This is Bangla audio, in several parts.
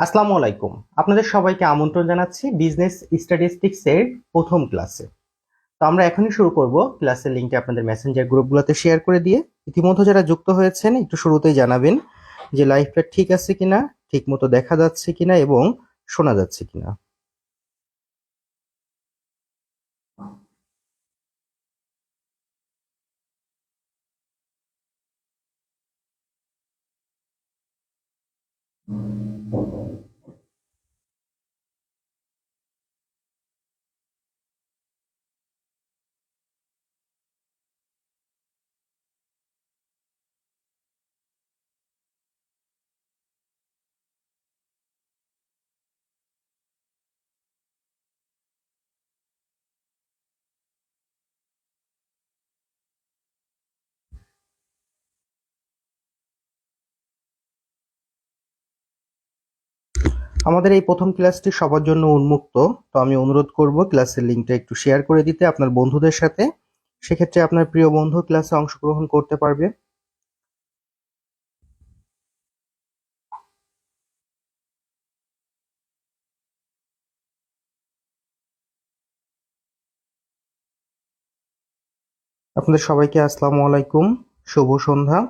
আসসালামু আলাইকুম। আপনাদের সবাইকে আমন্ত্রণ জানাচ্ছি বিজনেস স্ট্যাটিস্টিক্স এর প্রথম ক্লাসে তো আমরা এখনই শুরু করব ক্লাসের লিঙ্কটি আপনাদের মেসেঞ্জার গ্রুপগুলোতে শেয়ার করে দিয়ে। ইতিমধ্যে যারা যুক্ত হয়েছেন, একটু শুরুতেই জানাবেন যে লাইভটা ঠিক আছে কিনা ঠিক মতো দেখা যাচ্ছে কিনা এবং শোনা যাচ্ছে কিনা। আমাদের এই প্রথম ক্লাসটি সবার জন্য উন্মুক্ত, তো আমি অনুরোধ করব ক্লাসের লিঙ্কটা একটু শেয়ার করে দিতে আপনার বন্ধুদের সাথে। সেক্ষেত্রে আপনার প্রিয় বন্ধু ক্লাসে অংশগ্রহণ করতে পারবে। আপনাদের সবাইকে আসসালামু আলাইকুম, শুভ সন্ধ্যা।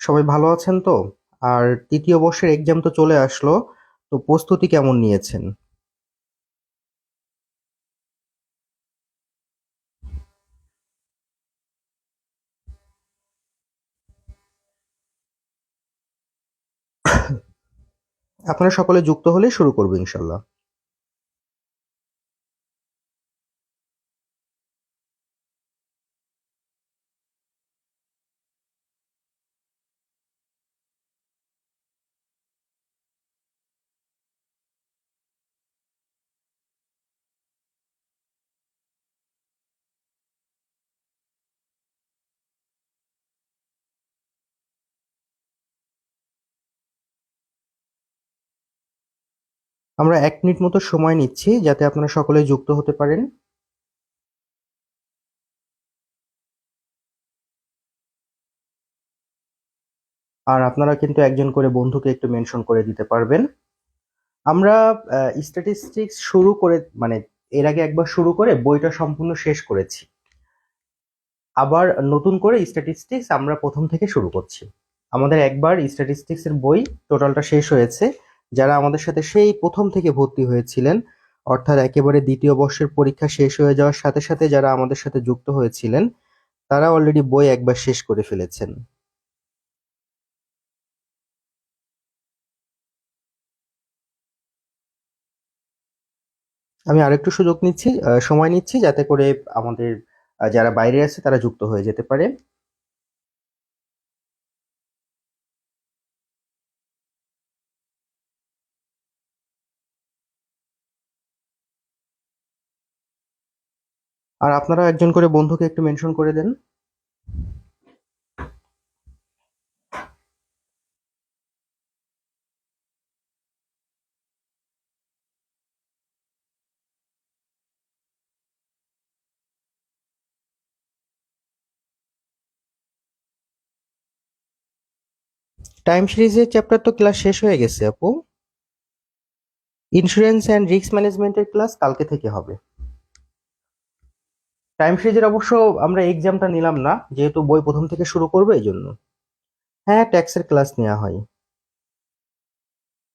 সবাই ভালো আছেন তো? আর তৃতীয় বর্ষের এক্সাম তো চলে আসলো। তো প্রস্তুতি কেমন নিয়েছেন? আপনারা সকলে যুক্ত হলে শুরু করব ইনশাল্লাহ। আমরা এক মিনিট মতো সময় নিচ্ছি যাতে আপনারা সকলে যুক্ত হতে পারেন। আর আপনারা কিন্তু একজন করে বন্ধুকে একটু মেনশন করে দিতে পারবেন। আমরা স্ট্যাটিস্টিক্স শুরু করে মানে এর আগে একবার শুরু করে বইটা সম্পূর্ণ শেষ করেছি। আবার নতুন করে স্ট্যাটিস্টিক্স আমরা প্রথম থেকে শুরু করছি। আমাদের একবার স্ট্যাটিস্টিক্স এর বই টোটালটা শেষ হয়েছে। যারা আমাদের সাথে সেই প্রথম থেকে ভর্তি হয়েছিলেন, অর্থাৎ একেবারে দ্বিতীয় বর্ষের পরীক্ষা শেষ হয়ে যাওয়ার সাথে সাথে যারা আমাদের সাথে যুক্ত হয়েছিলেন, তারা অলরেডি বই একবার শেষ করে ফেলেছেন। আমি আরেকটু সুযোগ নিচ্ছি সময় নিচ্ছি যাতে করে আমাদের যারা বাইরে আছে তারা যুক্ত হয়ে যেতে পারে। আর আপনারা একজন করে বন্ধুকে একটু মেনশন করে দেন। টাইম সিরিজের চ্যাপ্টার তো ক্লাস শেষ হয়ে গেছে, আপু। ইন্স্যুরেন্স অ্যান্ড রিস্ক ম্যানেজমেন্টের ক্লাস কালকে থেকে হবে। টাইম সিরিজের অবশ্য আমরা এক্সামটা নিলাম না, যেহেতু বই প্রথম থেকে শুরু করবে, এই জন্য। হ্যাঁ ট্যাক্সের ক্লাস নেওয়া হয়।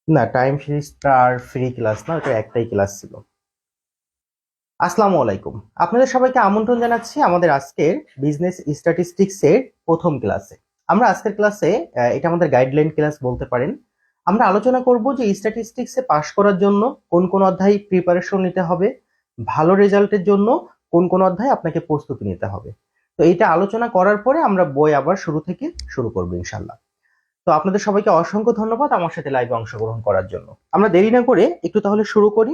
না টাইম সিরিজটা আর ফ্রি ক্লাস না, ওটা একটাই ক্লাস ছিল। আসসালামু আলাইকুম আপনাদের সবাইকে আমন্ত্রণ জানাচ্ছি আমাদের আজকের বিজনেস স্ট্যাটিস্টিক্স এর প্রথম ক্লাসে আমরা আজকের ক্লাসে এটা আমাদের গাইডলাইন ক্লাস বলতে পারেন। আমরা আলোচনা করব যে স্ট্যাটিস্টিক্স পাশ করার জন্য কোন কোন অধ্যায় প্রিপারেশন নিতে হবে, ভালো রেজাল্টের জন্য কোন কোন অধ্যায় আপনাকে প্রস্তুতি নিতে হবে। তো এটা আলোচনা করার পরে আমরা বই আবার শুরু থেকে শুরু করব ইনশাল্লাহ তো আপনাদের সবাইকে অসংখ্য ধন্যবাদ আমার সাথে লাইভে অংশগ্রহণ করার জন্য। আমরা দেরি না করে একটু তাহলে শুরু করি।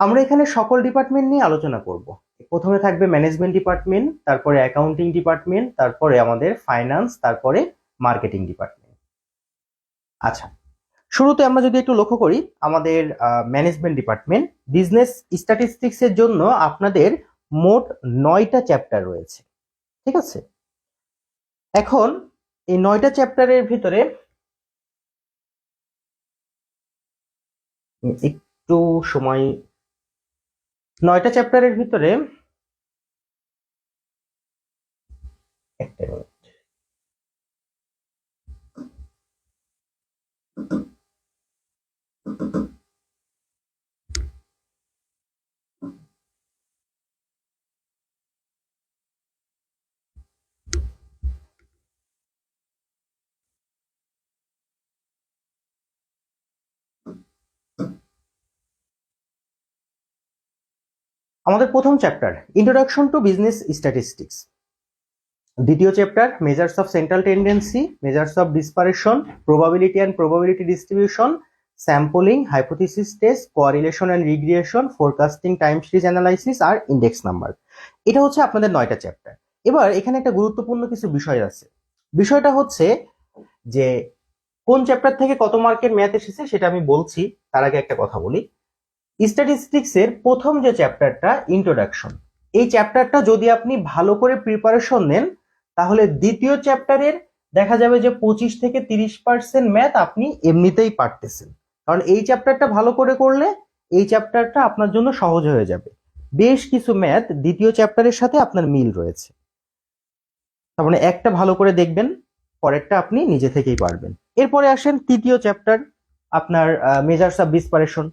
আমরা এখানে সকল ডিপার্টমেন্ট নিয়ে আলোচনা করব। প্রথমে থাকবে ম্যানেজমেন্ট ডিপার্টমেন্ট, তারপরে অ্যাকাউন্টিং ডিপার্টমেন্ট, তারপরে আমাদের ফাইন্যান্স, তারপরে মার্কেটিং ডিপার্টমেন্ট। আচ্ছা শুরুতে আমরা যদি একটু লক্ষ্য করি, আমাদের ম্যানেজমেন্ট ডিপার্টমেন্ট বিজনেস স্ট্যাটিস্টিক্স এর জন্য আপনাদের মোট নয়টা চ্যাপ্টার রয়েছে। ঠিক আছে? এখন এই নয়টা চ্যাপ্টারের ভিতরে একটু সময়, নয়টা চ্যাপ্টারের ভিতরে একটা আমাদের প্রথম chapter introduction to business statistics দ্বিতীয় chapter measures of central tendency measures of dispersion probability and probability distribution sampling hypothesis test correlation and regression forecasting time series analysis R index number এটা হচ্ছে আপনাদের নয়টা চ্যাপ্টার এবার এখানে একটা গুরুত্বপূর্ণ কিছু বিষয় আছে। বিষয়টা হচ্ছে যে কোন চ্যাপ্টার থেকে কত মার্কের ম্যাথ এসেছে সেটা আমি বলছি, তার আগে একটা কথা বলি। স্ট্যাটিস্টিক্স এর প্রথম যে চ্যাপ্টারটা ইন্ট্রোডাকশন এই চ্যাপ্টারটা যদি আপনি ভালো করে প্রিপারেশন নেন, তাহলে দ্বিতীয় চ্যাপ্টারের দেখা যাবে যে পঁচিশ থেকে তিরিশ পার্সেন্ট ম্যাথ আপনি এমনিতেই পারতেছেন। কারণ এই চ্যাপ্টারটা ভালো করে করলে এই চ্যাপ্টারটা আপনার জন্য সহজ হয়ে যাবে। বেশ কিছু ম্যাথ দ্বিতীয় চ্যাপ্টারের সাথে আপনার মিল রয়েছে। তার মানে একটা ভালো করে দেখবেন, পরেরটা আপনি নিজে থেকেই পারবেন। এরপরে আসেন তৃতীয় চ্যাপ্টার, আপনার মেজার্স অফ ডিসপারেশন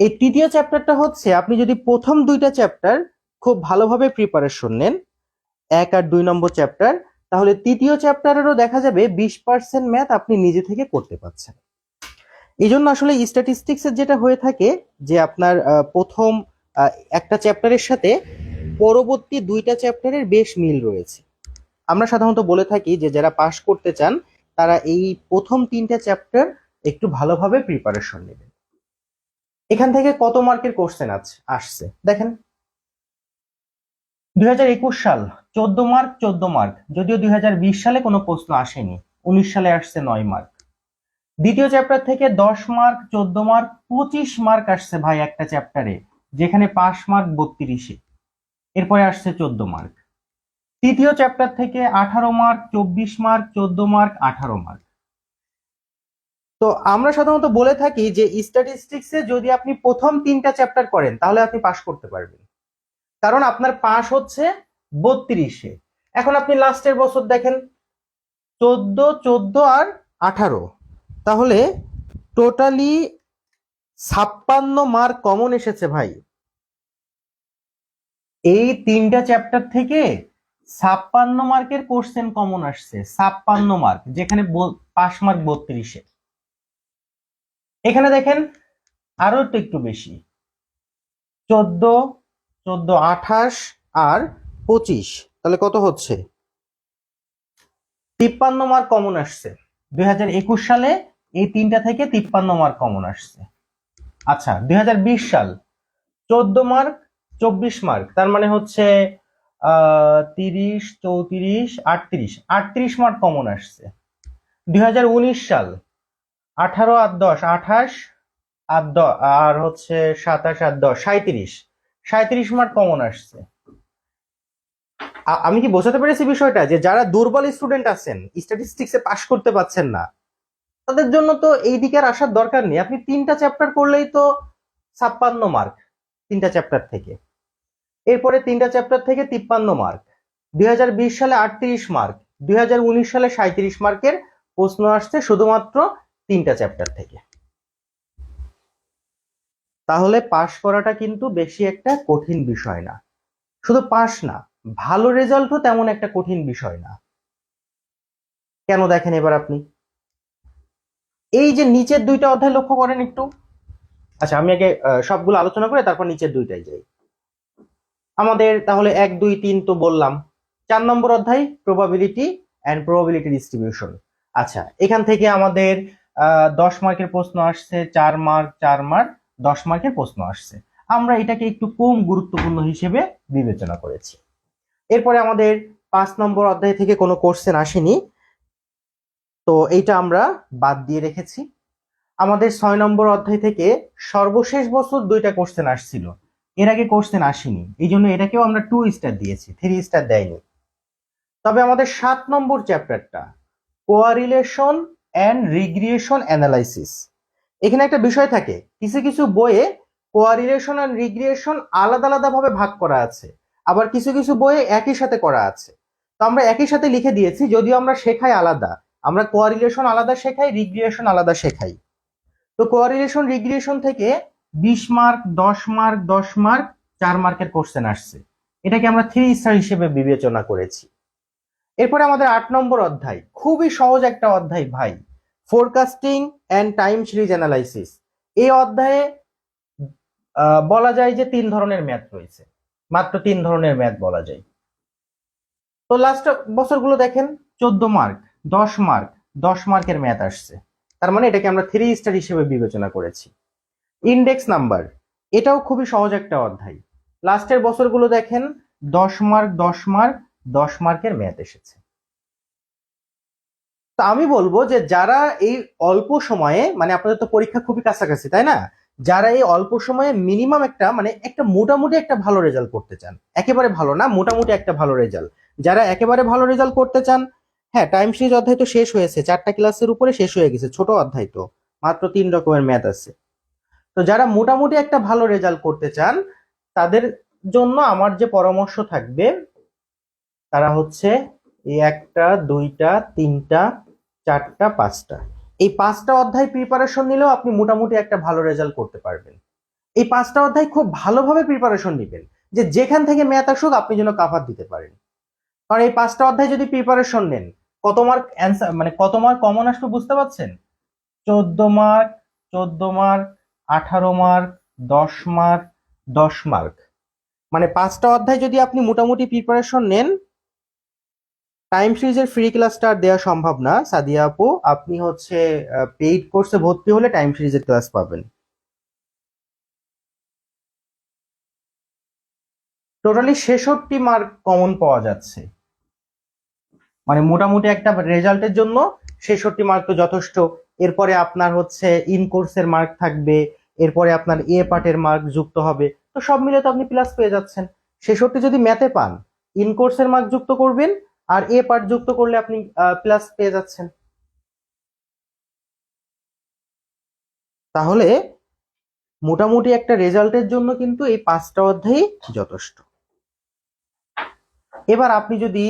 এই তৃতীয় চ্যাপ্টারটা হচ্ছে, আপনি যদি প্রথম দুইটা চ্যাপ্টার খুব ভালোভাবে প্রিপারেশন নেন, এক আর দুই নম্বর চ্যাপ্টার তাহলে তৃতীয় চ্যাপ্টারেরও দেখা যাবে বিশ পার্সেন্ট ম্যাথ আপনি নিজে থেকে করতে পারছেন। এই জন্য আসলে স্ট্যাটিস্টিক্সের যেটা হয়ে থাকে, যে আপনার প্রথম একটা চ্যাপ্টারের সাথে পরবর্তী দুইটা চ্যাপ্টারের বেশ মিল রয়েছে। আমরা সাধারণত বলে থাকি যে যারা পাশ করতে চান, তারা এই প্রথম তিনটা চ্যাপ্টার একটু ভালোভাবে প্রিপারেশন নেবেন। এখান থেকে কত মার্কের কোশ্চেন আছে আসছে? দেখেন। দুই হাজার একুশ সাল, চোদ্দ মার্ক চোদ্দ মার্ক। যদিও দুই হাজার বিশ সালে কোনো প্রশ্ন আসেনি, উনিশ সালে আসছে নয় মার্ক। দ্বিতীয় চ্যাপ্টার থেকে দশ মার্ক, চোদ্দ মার্ক, পঁচিশ মার্ক আসছে ভাই একটা চ্যাপ্টারে যেখানে পাঁচ মার্ক বত্রিশে। এরপরে আসছে চোদ্দ মার্ক। তৃতীয় চ্যাপ্টার থেকে আঠারো মার্ক, চব্বিশ মার্ক, চোদ্দ মার্ক, আঠারো মার্ক। তো আমরা সাধারণত বলে থাকি যে স্ট্যাটিস্টিক্সে যদি আপনি প্রথম তিনটা চ্যাপ্টার করেন, তাহলে আপনি পাশ করতে পারবেন। কারণ আপনার পাস হচ্ছে বত্রিশে। এখন আপনি লাস্টের বছর দেখেন, চোদ্দ চোদ্দ আর আঠারো। তাহলে টোটালি ছাপ্পান্ন মার্ক কমন এসেছে ভাই। এই তিনটা চ্যাপ্টার থেকে ছাপ্পান্ন মার্কের কোশ্চেন কমন আসছে, ছাপ্পান্ন মার্ক যেখানে পাস মার্ক বত্রিশে। এখানে দেখেন আরও একটু একটু বেশি। চোদ্দ চোদ্দ আঠাশ আর পঁচিশ। তাহলে কত হচ্ছে? তিপ্পান্ন মার্ক কমন আসছে। দুই হাজার একুশ সালে এই তিনটা থেকে তিপ্পান্ন মার্ক কমন আসছে। আচ্ছা দুই হাজার বিশ সাল। চোদ্দ মার্ক, চব্বিশ মার্ক। তার মানে হচ্ছে তিরিশ, চৌত্রিশ, আটত্রিশ। আটত্রিশ মার্ক কমন আসছে। দুই হাজার উনিশ সাল। আঠারো আর দশ, আঠাশ আর আর হচ্ছে সাতাশ আর দশ সাঁত্রিশ সাঁত্রিশ মার্ক কমন আসছে। আমি কি বোঝাতে পেরেছি বিষয়টা? যে যারা দুর্বল স্টুডেন্ট আছেন স্ট্যাটিস্টিক্সে পাশ করতে পারছেন না, তাদের জন্য তো এই দিকে আর আসার দরকার নেই। আপনি তিনটা চ্যাপ্টার করলেই তো ছাপ্পান্ন মার্ক তিনটা চ্যাপ্টার থেকে। এরপরে তিনটা চ্যাপ্টার থেকে তিপ্পান্ন মার্ক দুই হাজার বিশ সালে আটত্রিশ মার্ক দুই হাজার উনিশ সালে সাঁত্রিশ মার্কের প্রশ্ন আসছে। শুধুমাত্র তিনটা চ্যাপ্টার থেকে। তাহলে পাশ করাটা কিন্তু বেশি একটা কঠিন বিষয় না। শুধু পাশ না, ভালো রেজাল্টও তেমন একটা কঠিন বিষয় না। কেন দেখেন এবার আপনি? এই যে নিচের দুইটা অধ্যায় লক্ষ্য করেন একটু। আচ্ছা আমি আগে সবগুলো আলোচনা করে তারপর নিচের দুইটাই যাই। আমাদের তাহলে এক, দুই, তিন তো বললাম। চার নম্বর অধ্যায় প্রবাবিলিটি অ্যান্ড প্রবাবিলিটি ডিস্ট্রিবিউশন আচ্ছা এখান থেকে আমাদের দশ মার্কের প্রশ্ন আসছে, চার মার্ক চার মার্ক, দশ মার্কের প্রশ্ন আসছে। আমরা এটাকে একটু কম গুরুত্বপূর্ণ হিসেবে বিবেচনা করেছি। এরপরে আমাদের পাঁচ নম্বর অধ্যায় থেকে কোনো কোশ্চেন আসেনি। তো এইটা আমরা বাদ দিয়ে রেখেছি। আমাদের ছয় নম্বর অধ্যায় থেকে সর্বশেষ বছর দুইটা কোশ্চেন আসছিল। এর আগে কোশ্চেন আসেনি। এই জন্য এটাকেও আমরা টু স্টার দিয়েছি থ্রি স্টার দেয়নি। তবে আমাদের সাত নম্বর চ্যাপ্টারটা কোয়ারিলেশন অ্যান্ড রিগ্রিয়েশন অ্যানালাইসিস এখানে একটা বিষয় থাকে, কিছু কিছু বইয়ে কোয়ারিলেশন আর রিগ্রিয়েশন আলাদা আলাদা ভাবে ভাগ করা আছে, আবার কিছু কিছু বইয়ে একই সাথে করা আছে। তো আমরা একই সাথে লিখে দিয়েছি, যদিও আমরা শেখাই আলাদা, আমরা কোয়ারিলেশন আলাদা শেখাই রিগ্রিয়েশন আলাদা শেখাই। তো কোয়ারিলেশন রিগ্রিয়েশন থেকে বিশ মার্ক দশ মার্ক দশ মার্ক চার মার্কের কোশ্চেন আসছে। এটাকে আমরা থ্রি স্টার হিসেবে বিবেচনা করেছি। এরপরে আমাদের আট নম্বর অধ্যায়, খুবই সহজ একটা অধ্যায় ভাই। Forecasting and time series analysis এই অধ্যায়ে বলা যায় যে তিন ধরনের ম্যাথ রয়েছে। মাত্র তিন ধরনের ম্যাথ বলা যায়। তো লাস্ট বছরগুলো দেখেন, চোদ্দ মার্ক দশ মার্ক দশ মার্কের ম্যাথ আসছে। তার মানে এটাকে আমরা থ্রি স্টার হিসেবে বিবেচনা করেছি। ইন্ডেক্স নাম্বার এটাও খুবই সহজ একটা অধ্যায়। লাস্টের বছরগুলো দেখেন, দশ মার্ক দশ মার্ক দশ মার্কের ম্যাথ এসেছে। তো আমি বলব যে যারা এই অল্প সময়ে মানে আপনাদের তো পরীক্ষা খুবই কাছাকাছি, তাই না? যারা এই অল্প সময়ে মিনিমাম একটা মানে একটা মোটামুটি একটা ভালো রেজাল্ট করতে চান। একেবারে ভালো না, মোটামুটি একটা ভালো রেজাল্ট যারা একেবারে ভালো রেজাল্ট করতে চান হ্যাঁ টাইম সিরিজ অধ্যায় তো শেষ হয়েছে, চারটা ক্লাসের উপরে শেষ হয়ে গেছে, ছোট অধ্যায় তো, মাত্র তিন রকমের ম্যাথ আছে। তো যারা মোটামুটি একটা ভালো রেজাল্ট করতে চান, তাদের জন্য আমার যে পরামর্শ থাকবে, তারা হচ্ছে একটা, দুইটা, তিনটা চারটা, পাঁচটা। এই পাঁচটা অধ্যায় প্রিপারেশন নিলেও আপনি মোটামুটি একটা ভালো রেজাল্ট করতে পারবেন। এই পাঁচটা অধ্যায় খুব ভালোভাবে প্রিপারেশন নেবেন যে যেখান থেকে ম্যাথ আসুক আপনি যেন কাভার দিতে পারেন। কারণ এই পাঁচটা অধ্যায় যদি প্রিপারেশন নেন, কত মার্ক অ্যান্সার মানে কত মার্ক কমন আসবে বুঝতে পারছেন? চোদ্দ মার্ক চোদ্দ মার্ক আঠারো মার্ক দশ মার্ক দশ মার্ক মানে পাঁচটা অধ্যায় যদি আপনি মোটামুটি প্রিপারেশন নেন টাইম সিরিজের ফ্রি ক্লাসটা দেওয়া সম্ভব না। সাদিয়া আপু, আপনি হচ্ছে পেইড কোর্সে ভর্তি হলে টাইম সিরিজের ক্লাস পাবেন। টোটালি ছেষট্টি মার্ক কমন পাওয়া যাচ্ছে। মানে মোটামুটি একটা রেজাল্টের জন্য ছেষট্টি মার্ক তো যথেষ্ট। এরপরে আপনার হচ্ছে ইন কোর্সের মার্ক থাকবে, এরপরে আপনার এ পার্টের মার্ক যুক্ত হবে। তো সব মিলে তো আপনি প্লাস পেয়ে যাচ্ছেন। ছেষট্টি যদি ম্যাথে পান ইন কোর্সের মার্ক যুক্ত করবেন আর এ পার্ট যুক্ত করলে আপনি প্লাস পেয়ে যাচ্ছেন। তাহলে মোটামুটি একটা রেজাল্টের জন্য কিন্তু এই পাঁচটা অধ্যায় যথেষ্ট। এবার আপনি যদি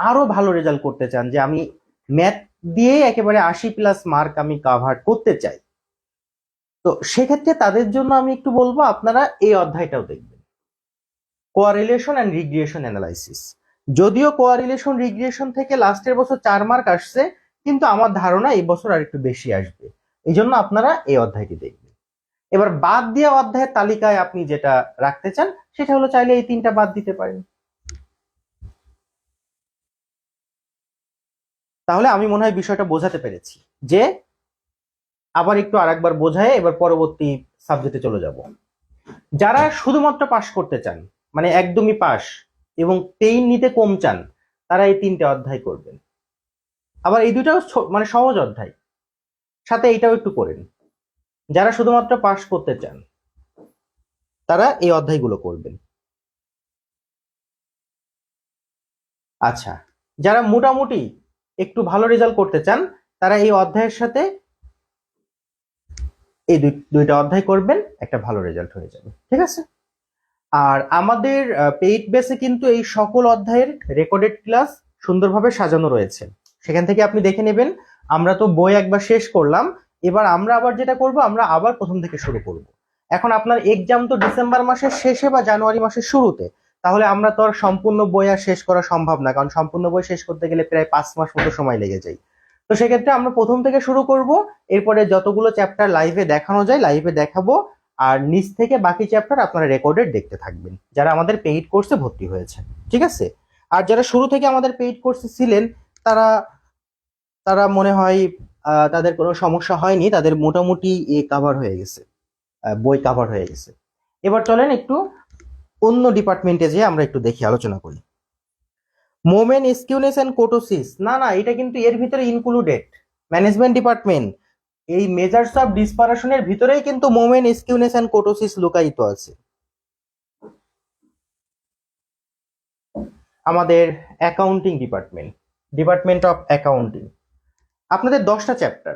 আরও ভালো রেজাল্ট করতে চান, যে আমি ম্যাথ দিয়ে একেবারে আশি প্লাস মার্ক আমি কাভার করতে চাই, তো সেক্ষেত্রে তাদের জন্য আমি একটু বলব, আপনারা এই অধ্যায়টাও দেখবেন। কোয়ারিলেশন অ্যান্ড রিগ্রিয়েশন অ্যানালাইসিস যদিও কোয়ারিলেশন রিগ্রিয়েশন থেকে লাস্টের বছর চার মার্ক আসছে, কিন্তু আমার ধারণা এই বছর আর একটু বেশি আসবে। এই জন্য আপনারা এই অধ্যায়টি দেখবেন। এবার বাদ দেওয়া অধ্যায়ের তালিকায় আপনি যেটা রাখতে চান, সেটা হলো চাইলে এই তিনটা বাদ দিতে পারেন। তাহলে আমি মনে হয় বিষয়টা বোঝাতে পেরেছি, যে আবার একটু আরেকবার বোঝায়, এবার পরবর্তী সাবজেক্টে চলে যাব। যারা শুধুমাত্র পাশ করতে চান মানে একদমই পাশ এবং পেইন নিতে কম চান, তারা এই তিনটে অধ্যায় করবেন। আবার এই দুটাও মানে সহজ অধ্যায়। সাথে এইটাও একটু করেন যারা শুধুমাত্র পাশ করতে চান, তারা এই অধ্যায়গুলো করবেন। আচ্ছা যারা মোটামুটি একটু ভালো রেজাল্ট করতে চান, তারা এই অধ্যায়ের সাথে এই দুই- দুইটা অধ্যায় করবেন, একটা ভালো রেজাল্ট হয়ে যাবে। ঠিক আছে? আর আমাদের পেইড বেসে কিন্তু এই সকল অধ্যায়ের রেকর্ডেড ক্লাস সুন্দরভাবে সাজানো রয়েছে। সেখান থেকে আপনি দেখে নেবেন, আমরা তো বই একবার শেষ করলাম, এবার আমরা আবার যেটা করব, আমরা আবার প্রথম থেকে শুরু করব। এখন আপনার এক্সাম তো ডিসেম্বর মাসের শেষে বা জানুয়ারি মাসের শুরুতে, তাহলে আমরা তো আর সম্পূর্ণ বই আর শেষ করা সম্ভব না, কারণ সম্পূর্ণ বই শেষ করতে গেলে প্রায় পাঁচ মাস মতো সময় লেগে যায়। তো সেক্ষেত্রে আমরা প্রথম থেকে শুরু করব, এরপরে যতগুলো চ্যাপ্টার লাইভে দেখানো যায় লাইভে দেখাবো আর নিচ থেকে বাকি চ্যাপ্টার আপনারা রেকর্ডেড দেখতে থাকবেন। যারা আমাদের পেইড কোর্সে ভর্তি হয়েছে ঠিক আছে? আর যারা শুরু থেকে আমাদের পেইড কোর্সে ছিলেন, তারা তারা মনে হয় তাদের কোনো সমস্যা হয়নি, তাদের মোটামুটি এ কাভার হয়ে গেছে বই কাভার হয়ে গেছে। এবার চলেন একটু অন্য ডিপার্টমেন্টে যেয়ে আমরা একটু দেখি, আলোচনা করি। মোমেন স্কিউনেস অ্যান্ড কোটোসিস না না, এটা কিন্তু এর ভিতরে ইনক্লুডেড ম্যানেজমেন্ট ডিপার্টমেন্ট এই মেজার্স অফ ডিসপারেশনের ভিতরেই কিন্তু মোমেন স্কিউনেস অ্যান্ড কোটোসিস লুকায়িত আছে। আমাদের accounting department department of accounting আপনাদের দশটা চ্যাপ্টার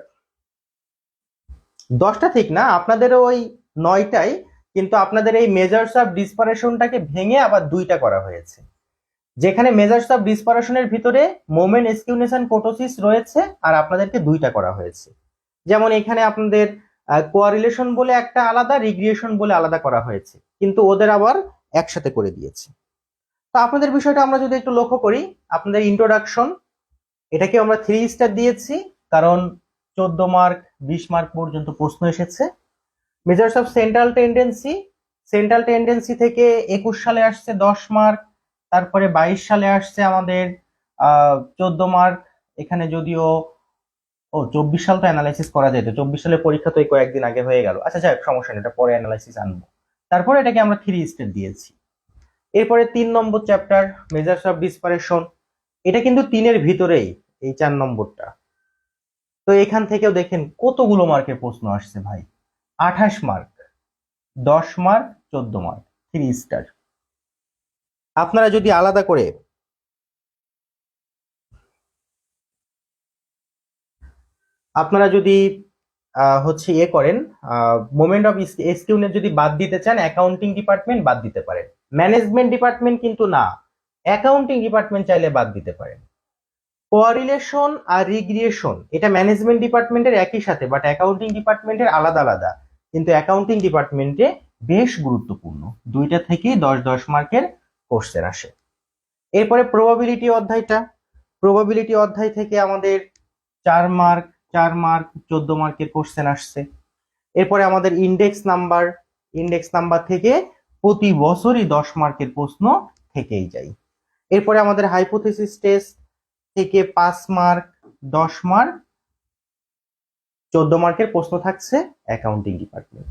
দশটা ঠিক না? আপনাদের ওই নয়টাই কিন্তু আপনাদের এই মেজার্স অফ ডিসপারেশনটাকে ভেঙে আবার দুইটা করা হয়েছে। যেখানে মেজার্স অফ ডিসপারেশনের ভিতরে মোমেন্ট এসকিউনেশন কোটোসিস রয়েছে আর আপনাদেরকে দুইটা করা হয়েছে। যেমন এখানে আপনাদের কোয়ারিলেশন বলে একটা আলাদা রিগ্রিয়েশন বলে আলাদা করা হয়েছে। কিন্তু ওদের আবার একসাথে করে দিয়েছে। তো আপনাদের বিষয়টা আমরা যদি একটু লক্ষ্য করি, আপনাদের ইন্ট্রোডাকশন এটাকে আমরা থ্রি স্টার দিয়েছি, কারণ চোদ্দ মার্ক বিশ মার্ক পর্যন্ত প্রশ্ন এসেছে। Measures of central tendency central tendency থেকে একুশ সালে আসছে দশ মার্ক তারপরে বাইশ সালে আসছে আমাদের চোদ্দ মার্ক এখানে যদিও ও, চব্বিশ সাল তো অ্যানালাইসিস করা যেত চব্বিশ সালের পরীক্ষা তো এই কয়েকদিন আগে হয়ে গেল। আচ্ছা যাক, সমস্যা নেই, এটা পরে অ্যানালাইসিস আনব। তারপরে এটাকে আমরা থ্রি স্টার দিয়েছি। এরপরে তিন নম্বর চ্যাপ্টার মেজার্স অফ ডিসপারেশন এটা কিন্তু তিনের ভিতরেই এই চার নম্বরটা। তো এখান থেকেও দেখেন, কতগুলো মার্কের প্রশ্ন আসছে ভাই। আঠাশ মার্ক, দশ মার্ক, চোদ্দ মার্ক থ্রি স্টার আপনারা যদি আলাদা করে আপনারা যদি হচ্ছে ইয়ে করেন মোমেন্ট অফ এসকিউনের যদি বাদ দিতে চান অ্যাকাউন্টিং ডিপার্টমেন্ট বাদ দিতে পারেন। ম্যানেজমেন্ট ডিপার্টমেন্ট কিন্তু না অ্যাকাউন্টিং ডিপার্টমেন্ট চাইলে বাদ দিতে পারেন। কোয়ারিলেশন আর রিগ্রিয়েশন এটা ম্যানেজমেন্ট ডিপার্টমেন্টের একই সাথে বাট অ্যাকাউন্টিং ডিপার্টমেন্টের আলাদা আলাদা। কিন্তু অ্যাকাউন্টিং ডিপার্টমেন্টে বেশ গুরুত্বপূর্ণ, দুইটা থেকেই দশ দশ মার্কের কোশ্চেন আসে। এরপরে প্রবাবিলিটি অধ্যায়টা প্রবাবিলিটি অধ্যায় থেকে আমাদের চার মার্ক চার মার্ক চোদ্দ মার্কের কোশ্চেন আসছে। এরপরে আমাদের ইন্ডেক্স নাম্বার ইন্ডেক্স নাম্বার থেকে প্রতি বছরই দশ মার্কের প্রশ্ন থেকেই যায়। এরপরে আমাদের হাইপোথেসিস টেস্ট থেকে পাঁচ মার্ক দশ মার্ক চোদ্দ মার্কের প্রশ্ন থাকছে অ্যাকাউন্টিং ডিপার্টমেন্ট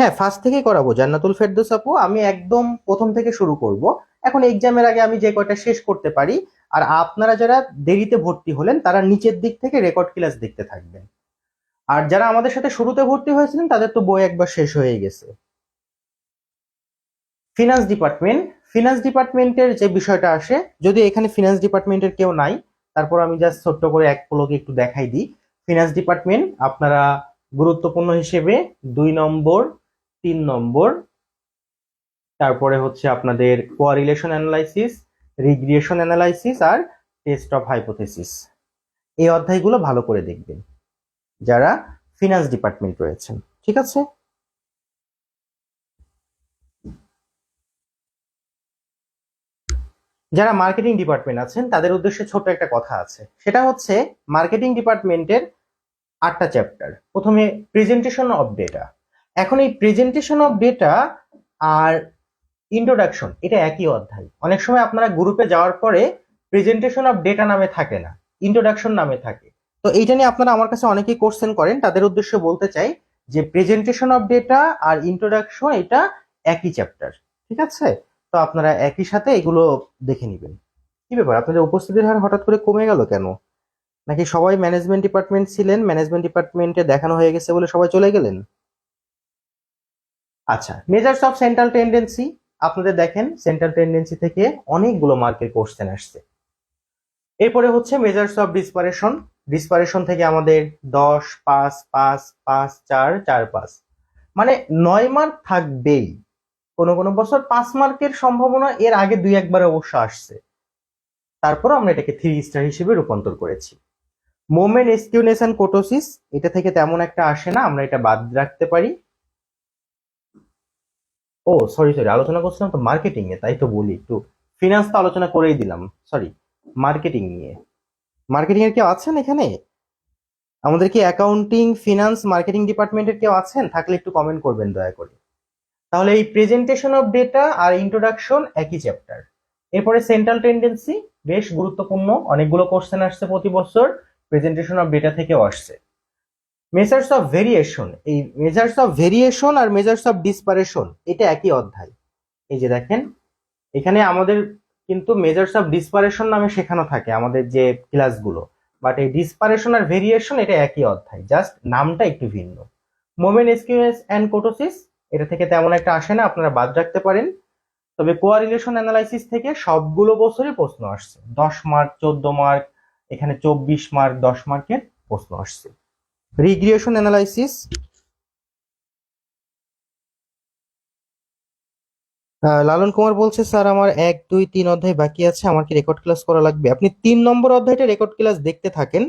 হ্যাঁ ফার্স্ট থেকেই করাবো। জান্নাতুল ফেরদৌস আপু, আমি একদম প্রথম থেকে শুরু করব। এখন এক্সামের আগে আমি যে কয়টা শেষ করতে পারি, আর আপনারা যারা দেরিতে ভর্তি হলেন, তারা নিচের দিক থেকে রেকর্ড ক্লাস দেখতে থাকবেন। আর যারা আমাদের সাথে শুরুতে ভর্তি হয়েছিলেন, তাদের তো বই একবার শেষ হয়ে গেছে। ফিনান্স ডিপার্টমেন্ট ফিনান্স ডিপার্টমেন্টের যে বিষয়টা আসে, যদি এখানে ফিনান্স ডিপার্টমেন্টের কেউ নাই, তারপর আমি জাস্ট ছোট্ট করে এক পলকে একটু দেখাই দিই। ফিনান্স ডিপার্টমেন্ট আপনারা গুরুত্বপূর্ণ হিসেবে দুই নম্বর তিন নম্বর। তারপরে হচ্ছে আপনাদের কোয়ারিলেশন অ্যানালাইসিস রিগ্রিয়েশন অ্যানালাইসিস আর টেস্ট অফ হাইপোথেসিস এই অধ্যায়গুলো ভালো করে দেখবেন, যারা ফিনান্স ডিপার্টমেন্ট রয়েছেন, ঠিক আছে? যারা মার্কেটিং ডিপার্টমেন্ট আছেন, তাদের উদ্দেশ্যে ছোট একটা কথা আছে। সেটা হচ্ছে মার্কেটিং ডিপার্টমেন্টের আটটা চ্যাপ্টার প্রথমে প্রেজেন্টেশন অফ ডেটা এখন এই প্রেজেন্টেশন অফ ডেটা আর ইন্ট্রোডাকশন এটা একই অধ্যায়। অনেক সময় আপনারা গ্রুপে যাওয়ার পরে প্রেজেন্টেশন অফ ডেটা নামে থাকে না ইন্ট্রোডাকশন নামে থাকে। তো এইটা নিয়ে আপনারা আমার কাছে অনেকেই কোশ্চেন করেন, তাদের উদ্দেশ্যে বলতে চাই যে প্রেজেন্টেশন অফ ডেটা আর ইন্ট্রোডাকশন এটা একই চ্যাপ্টার ঠিক আছে? তো আপনারা একই সাথে এগুলো দেখে নেবেন। কি ব্যাপার, আপনাদের উপস্থিতির হার হঠাৎ করে কমে গেল কেন? নাকি সবাই ম্যানেজমেন্ট ডিপার্টমেন্ট ছিলেন ম্যানেজমেন্ট ডিপার্টমেন্টে দেখানো হয়ে গেছে বলে সবাই চলে গেলেন? আচ্ছা মেজার্স অফ সেন্ট্রাল টেন্ডেন্সি আপনাদের দেখেন সেন্ট্রাল টেন্ডেন্সি থেকে অনেকগুলো মার্কের কোশ্চেন আসছে। এরপরে হচ্ছে মেজার্স অফ ডিসপারেশন ডিসপারেশন থেকে আমাদের দশ, পাঁচ পাঁচ পাঁচ, চার চার, পাঁচ। মানে নয় মার্ক থাকবেই। কোনো কোনো বছর পাঁচ মার্কের সম্ভাবনা এর আগে দুই একবার অবশ্য আসছে। তারপর আমরা এটাকে থ্রি স্টার হিসেবে রূপান্তর করেছি। মোমেন্ট এসকিউনেশন কোটোসিস এটা থেকে তেমন একটা আসে না, আমরা এটা বাদ রাখতে পারি। ও সরি সরি আলোচনা করছিলাম তো মার্কেটিং এ, তাই তো বলি একটু ফিনান্স তো আলোচনা করেই দিলাম সরি মার্কেটিং নিয়ে। মার্কেটিং এর কেউ আছেন এখানে? আমাদের কি অ্যাকাউন্টিং ফিনান্স মার্কেটিং ডিপার্টমেন্টের কেউ আছেন? থাকলে একটু কমেন্ট করবেন দয়া করে। তাহলে এই প্রেজেন্টেশন অফ ডেটা আর ইন্ট্রোডাকশন একই চ্যাপ্টার এরপরে সেন্ট্রাল টেন্ডেন্সি বেশ গুরুত্বপূর্ণ, অনেকগুলো কোশ্চেন আসছে প্রতি বছর প্রেজেন্টেশন অফ ডেটা থেকেও আসছে। মেজার্স অফ ভেরিয়েশন এই মেজার্স অফ ভেরিয়েশন আর মেজার্স অফ ডিসপারেশন এটা একই অধ্যায়। এই যে দেখেন, এখানে আমাদের কিন্তু মেজার্স অফ ডিসপারেশন নামে শেখানো থাকে আমাদের যে ক্লাসগুলো বাট এই ডিসপারেশন আর ভেরিয়েশন এটা একই অধ্যায় জাস্ট নামটা একটু ভিন্ন। মোমেন্ট এসকিউএস অ্যান্ড কোটোসিস এটা থেকে তেমন একটা আসে না, আপনারা বাদ রাখতে পারেন। তবে কোয়ারিলেশন অ্যানালাইসিস থেকে সবগুলো বছরই প্রশ্ন আসছে। দশ মার্ক চোদ্দ মার্ক এখানে চব্বিশ মার্ক দশ মার্কের প্রশ্ন আসছে। রিগ্রিয়েশন অ্যানালাইসিস লালন কুমার বলছে, স্যার, আমার এক, দুই, তিন অধ্যায় বাকি আছে, আমার কি রেকর্ড ক্লাস করা লাগবে? আপনি তিন নম্বর অধ্যায়টা রেকর্ড ক্লাস দেখতে থাকেন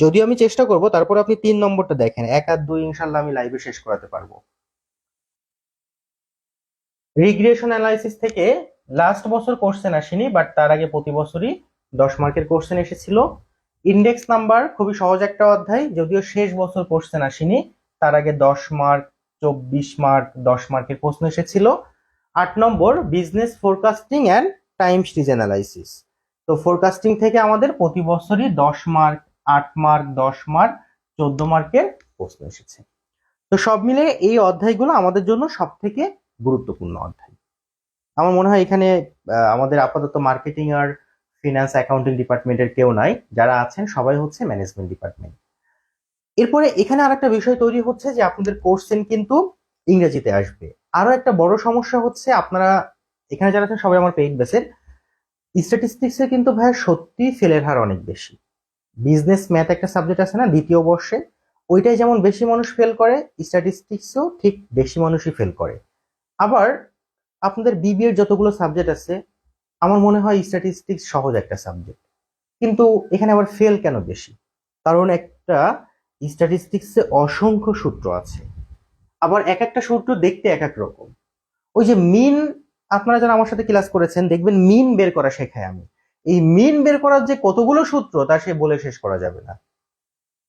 যদিও আমি চেষ্টা করব, তারপর আপনি তিন নম্বরটা দেখেন। এক আর দুই ইনশাল্লাহ আমি লাইভে শেষ করাতে পারব। রিগ্রেশন অ্যানালাইসিস থেকে লাস্ট বছর কোশ্চেন আসেনি বাট তার আগে প্রতি বছরই দশ মার্কের কোশ্চেন এসেছিল। ইন্ডেক্স নাম্বার খুবই সহজ একটা অধ্যায়, যদিও শেষ বছর কোশ্চেন আসেনি, তার আগে দশ মার্ক চব্বিশ মার্ক দশ মার্কের প্রশ্ন এসেছিল। আট নম্বর business forecasting and time series analysis তো ফোরকাস্টিং থেকে আমাদের প্রতি বছরই দশ মার্ক আট মার্ক দশ মার্ক চোদ্দ মার্কের প্রশ্ন এসেছে। তো সব মিলে এই অধ্যায়গুলো আমাদের জন্য সব থেকে গুরুত্বপূর্ণ অধ্যায়। আমার মনে হয় এখানে আমাদের আপাতত মার্কেটিং আর ফিনান্স অ্যাকাউন্টিং ডিপার্টমেন্টের কেউ নাই, যারা আছেন সবাই হচ্ছে ম্যানেজমেন্ট ডিপার্টমেন্ট এরপরে এখানে আর একটা বিষয় তৈরি হচ্ছে যে আপনাদের কোর্সেন কিন্তু ইংরেজিতে আসবে। আরও একটা বড় সমস্যা হচ্ছে আপনারা, এখানে যারা আছেন সবাই আমার পেইড বেসের স্ট্যাটিস্টিক্সে কিন্তু ভাই সত্যি ফেলের হার অনেক বেশি। বিজনেস ম্যাথ একটা সাবজেক্ট আছে না, দ্বিতীয় বর্ষে, ওইটাই যেমন বেশি মানুষ ফেল করে স্ট্যাটিস্টিক্সও ঠিক বেশি মানুষই ফেল করে। আবার আপনাদের বিবিএর যতগুলো সাবজেক্ট আছে আমার মনে হয় স্ট্যাটিস্টিক্স সহজ একটা সাবজেক্ট কিন্তু এখানে আবার ফেল কেন বেশি? কারণ একটা স্ট্যাটিস্টিক্সে অসংখ্য সূত্র আছে। আবার এক একটা সূত্র দেখতে এক এক রকম। ওই যে মিন আপনারা যারা আমার সাথে ক্লাস করেছেন, দেখবেন মিন বের করা শেখায় আমি। এই মিন বের করার যে কতগুলো সূত্র, তা সে বলে শেষ করা যাবে না।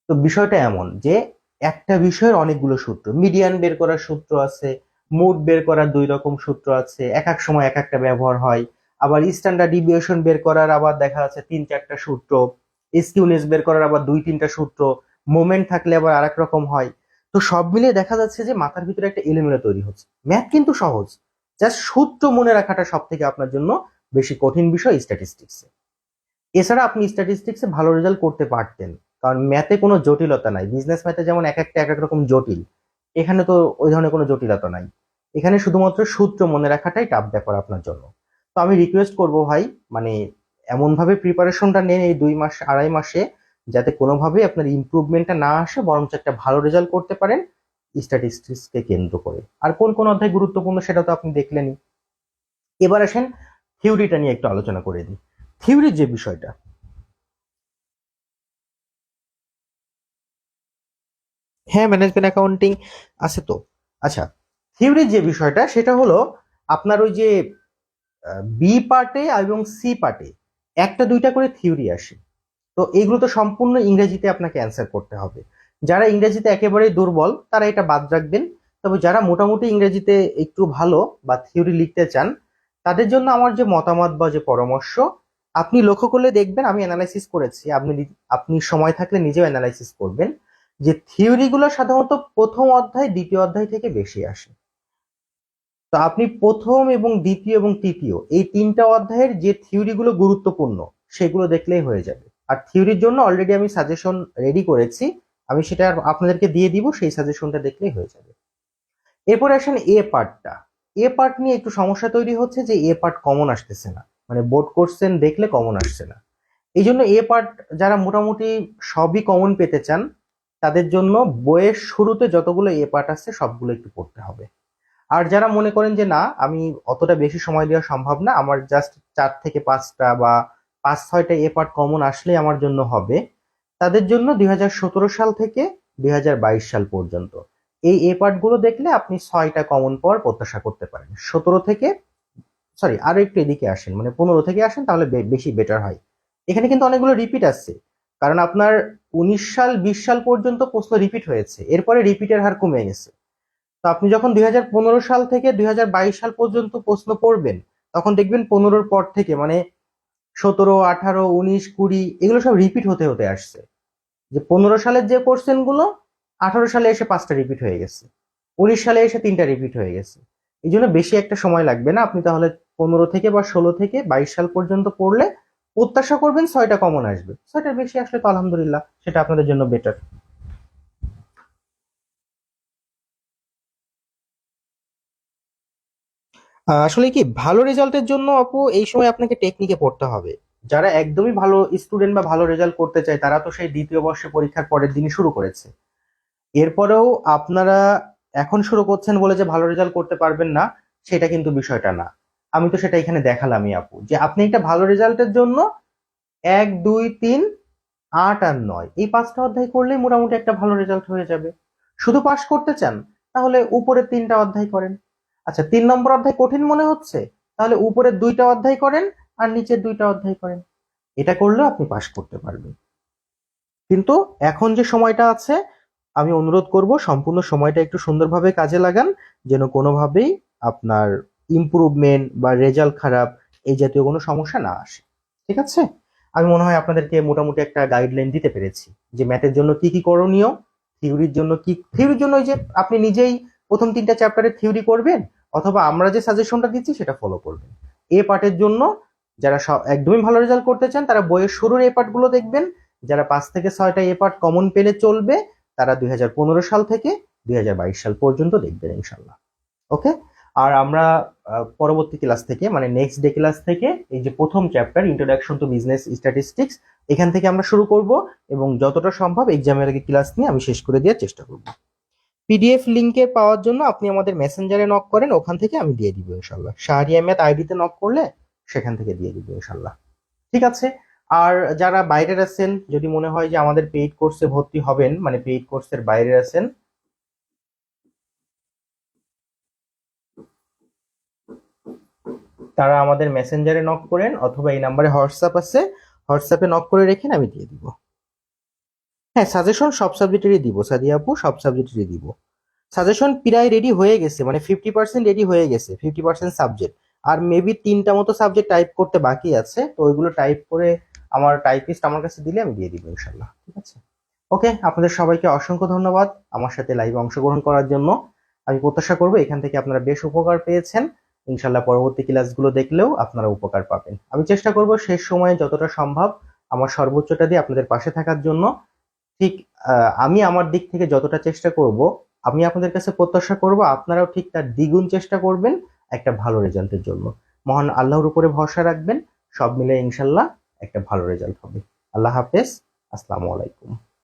তো বিষয়টা এমন যে, একটা বিষয়ের অনেকগুলো সূত্র। মিডিয়ান বের করার সূত্র আছে মুড বের করার দুই রকম সূত্র আছে। এক এক সময় এক একটা ব্যবহার হয়। আবার স্ট্যান্ডার্ড ডিভিয়েশন বের করার আবার দেখা যাচ্ছে তিন চারটা সূত্র এসকিউনেস বের করার আবার দুই তিনটা সূত্র মোমেন্ট থাকলে আবার আরেক রকম হয়। তো সব মিলিয়ে দেখা যাচ্ছে যে মাথার ভিতরে একটা এলিমেন্ট তৈরি হচ্ছে। ম্যাথ কিন্তু সহজ। জাস্ট সূত্র মনে রাখাটা সব থেকে আপনার জন্য বেশি কঠিন বিষয় স্ট্যাটিস্টিক্সে এছাড়া আপনি স্ট্যাটিস্টিক্সে ভালো রেজাল্ট করতে পারতেন। কারণ ম্যাথে কোনো জটিলতা নাই। বিজনেস ম্যাথে যেমন এক একটা, এক এক রকম জটিল। এখানে তো ওই ধরনের কোনো জটিলতা নাই। এখানে শুধুমাত্র সূত্র মনে রাখাটাই টাফ ব্যাপার আপনার জন্য। তো আমি রিকোয়েস্ট করব ভাই মানে এমনভাবে প্রিপারেশনটা নেন এই দুই মাস, আড়াই মাসে, যাতে কোনোভাবেই আপনার ইমপ্রুভমেন্টটা না আসে, বরঞ্চ একটা ভালো রেজাল্ট করতে পারেন স্ট্যাটিস্টিক্সকে কেন্দ্র করে। আর কোন কোন অধ্যায় গুরুত্বপূর্ণ সেটা তো আপনি দেখলেনই। এবার আসেন থিওরিটা নিয়ে একটু আলোচনা করে দিই। থিওরির যে বিষয়টা হ্যাঁ ম্যানেজমেন্ট অ্যাকাউন্টিং আছে তো। আচ্ছা থিওরির যে বিষয়টা, সেটা হলো আপনার ওই যে বি পার্টে এবং সি পার্টে একটা দুইটা করে থিওরি আসে। তো এগুলো তো সম্পূর্ণ ইংরেজিতে আপনাকে অ্যান্সার করতে হবে। যারা ইংরেজিতে একেবারেই দুর্বল, তারা এটা বাদ রাখবেন। তবে যারা মোটামুটি ইংরেজিতে একটু ভালো বা থিওরি লিখতে চান, তাদের জন্য আমার যে মতামত বা যে পরামর্শ, আপনি লক্ষ্য করলে দেখবেন আমি অ্যানালাইসিস করেছি। আপনি আপনি সময় থাকলে নিজেও অ্যানালাইসিস করবেন যে থিওরিগুলো সাধারণত প্রথম অধ্যায়, দ্বিতীয় অধ্যায় থেকে বেশি আসে। তো আপনি প্রথম এবং দ্বিতীয় এবং তৃতীয়, এই তিনটা অধ্যায়ের যে থিওরিগুলো গুরুত্বপূর্ণ, সেগুলো দেখলেই হয়ে যাবে। আর থিওরির জন্য অলরেডি আমি সাজেশন রেডি করেছি, আমি সেটা আপনাদেরকে দিয়ে দিব, সেই সাজেশনটা দেখলেই হয়ে যাবে। এরপর আসেন এ পার্টটা। এ পার্ট নিয়ে একটু সমস্যা তৈরি হচ্ছে যে এ পার্ট কমন আসতেছে না। মানে বোর্ড কোর্সেন দেখলে কমন আসছে না। এই জন্য এ পার্ট যারা মোটামুটি সবই কমন পেতে চান, তাদের জন্য বইয়ের শুরুতে যতগুলো এ পার্ট আছে, সবগুলো একটু পড়তে হবে। আর যারা মনে করেন যে না, আমি অতটা বেশি সময় দেওয়া সম্ভব না, আমার জাস্ট চার থেকে পাঁচটা বা পাঁচ, ছয়টা এ পার্ট কমন আসলেই আমার জন্য হবে, তাদের জন্য দুই হাজার সতেরো সাল থেকে দুই হাজার বাইশ সাল পর্যন্ত। এই এ পার্টগুলো দেখলে আপনি ছয়টা কমন পাওয়ার প্রত্যাশা করতে পারেন। সতেরো থেকে সরি আরও একটু এদিকে আসেন মানে পনেরো থেকে আসেন, তাহলে বেশি বেটার হয়। এখানে কিন্তু অনেকগুলো রিপিট আসছে, কারণ আপনার উনিশ সাল, বিশ সাল পর্যন্ত প্রশ্ন রিপিট হয়েছে, এরপরে রিপিটের হার কমে গেছে। তো আপনি যখন দুই হাজার পনেরো সাল থেকে দুই সাল পর্যন্ত প্রশ্ন পড়বেন তখন দেখবেন পনেরোর পর থেকে মানে সতেরো, আঠারো, উনিশ, কুড়ি এগুলো সব রিপিট হতে হতে আসছে। যে পনেরো সালের যে কোশ্চেনগুলো, আঠারো সালে এসে পাঁচটা রিপিট হয়ে গেছে, উনিশ সালে এসে তিনটা রিপিট হয়ে গেছে। এই জন্য বেশি একটা সময় লাগবে না, আপনি তাহলে পনেরো থেকে বা ষোলো থেকে বাইশ সাল পর্যন্ত পড়লে প্রত্যাশা করবেন ছয়টা কমন আসবে। ছয়টার বেশি আসলে তো আলহামদুলিল্লাহ, সেটা আপনাদের জন্য বেটার আসলে কি, ভালো রেজাল্টের জন্য আপু এই সময় আপনাকে টেকনিকে পড়তে হবে। যারা একদমই ভালো স্টুডেন্ট বা ভালো রেজাল্ট করতে চায়, তারা তো সেই দ্বিতীয় বর্ষে পরীক্ষার পরের দিনই শুরু করেছে। এরপরেও আপনারা এখন শুরু করছেন বলে যে ভালো রেজাল্ট করতে পারবেন না, সেটা কিন্তু বিষয়টা না। আমি তো সেটা এখানে দেখালামই আপু, যে আপনি একটা ভালো রেজাল্টের জন্য এক, দুই, তিন, আট আর নয়, এই পাঁচটা অধ্যায় করলেই মোটামুটি একটা ভালো রেজাল্ট হয়ে যাবে। শুধু পাশ করতে চান, তাহলে উপরের তিনটা অধ্যায় করেন। আচ্ছা তিন নম্বর অধ্যায় কঠিন মনে হচ্ছে? তাহলে উপরের দুইটা অধ্যায় করেন আর নিচের দুইটা অধ্যায় করেন। এটা করলেও আপনি পাশ করতে পারবেন। কিন্তু এখন যে সময়টা আছে, আমি অনুরোধ করব সম্পূর্ণ সময়টা একটু সুন্দরভাবে কাজে লাগান, যেন কোনোভাবেই আপনার ইমপ্রুভমেন্ট বা রেজাল্ট খারাপ এই জাতীয় কোনো সমস্যা না আসে। ঠিক আছে? আমি মনে হয় আপনাদেরকে মোটামুটি একটা গাইডলাইন দিতে পেরেছি যে ম্যাথের জন্য কি কি করণীয় থিওরির জন্য কি থিওরির জন্য ওই যে আপনি নিজেই প্রথম তিনটা চ্যাপ্টারের থিওরি করবেন, অথবা আমরা যে সাজেশনটা দিচ্ছি সেটা ফলো করবেন। এ পার্টের জন্য যারা সব- একদমই ভালো রেজাল্ট করতে চান, তারা বইয়ের শুরুর এ পার্টগুলো দেখবেন। যারা পাঁচ থেকে ছয়টা এ পার্ট কমন পেলে চলবে, তারা দুই হাজার পনেরো সাল থেকে দুই হাজার বাইশ সাল পর্যন্ত দেখবেন ইনশাল্লাহ ওকে? আর আমরা পরবর্তী ক্লাস থেকে মানে নেক্সট ডে ক্লাস থেকে, এই যে প্রথম chapter introduction to business statistics এখান থেকে আমরা শুরু করব এবং যতটা সম্ভব এক্সামের আগে ক্লাস নিয়ে আমি শেষ করে দেওয়ার চেষ্টা করব। পিডিএফ লিংকের পাওয়ার জন্য আপনি আমাদের মেসেঞ্জারে নক করেন, ওখান থেকে আমি দিয়ে দিব ইনশাল্লাহ শাহরিয়া ম্যাথ আইডিতে নক করলে সেখান থেকে দিয়ে দিব ইনশাল্লাহ ঠিক আছে? আর যারা বাইরের আছেন, যদি মনে হয় যে আমাদের পেইড কোর্সে ভর্তি হবেন মানে পেইড কোর্সের বাইরে আছেন, তারা আমাদের মেসেঞ্জারে নক করেন, অথবা এই নাম্বারে হোয়াটসঅ্যাপ আছে হোয়াটসঅ্যাপে নক করে রেখেন আমি দিয়ে দিব। হ্যাঁ সাজেশন সব সাবজেক্টেরই দিব সাদিয়া আপু, সব সাবজেক্টেরই দিব। সাজেশন প্রায় রেডি হয়ে গেছে মানে ফিফটি পার্সেন্ট রেডি হয়ে গেছে ফিফটি পার্সেন্ট সাবজেক্ট আর মেবি তিনটা মতো সাবজেক্ট টাইপ করতে বাকি আছে, তো ওইগুলো টাইপ করে আমার টাইপিস্ট আমার কাছে দিলে আমি দিয়ে দিব ইনশাল্লাহ ঠিক আছে? ওকে আপনাদের সবাইকে অসংখ্য ধন্যবাদ আমার সাথে লাইভে অংশগ্রহণ করার জন্য। আমি প্রত্যাশা করব এখান থেকে আপনারা বেশ উপকার পেয়েছেন। ইনশাল্লাহ পরবর্তী ক্লাসগুলো দেখলেও আপনারা উপকার পাবেন। আমি চেষ্টা করব শেষ সময়ে যতটা সম্ভব আমার সর্বোচ্চটা দিয়ে আপনাদের পাশে থাকার জন্য। ঠিক আমি আমার দিক থেকে যতটা চেষ্টা করব, আমি আপনাদের কাছে প্রত্যাশা করব আপনারাও ঠিক তার দ্বিগুণ চেষ্টা করবেন একটা ভালো রেজাল্টের জন্য। মহান আল্লাহর উপরে ভরসা রাখবেন, সব মিলে ইনশাল্লাহ একটা ভালো রেজাল্ট হবে। আল্লাহ হাফেজ, আসসালামু আলাইকুম।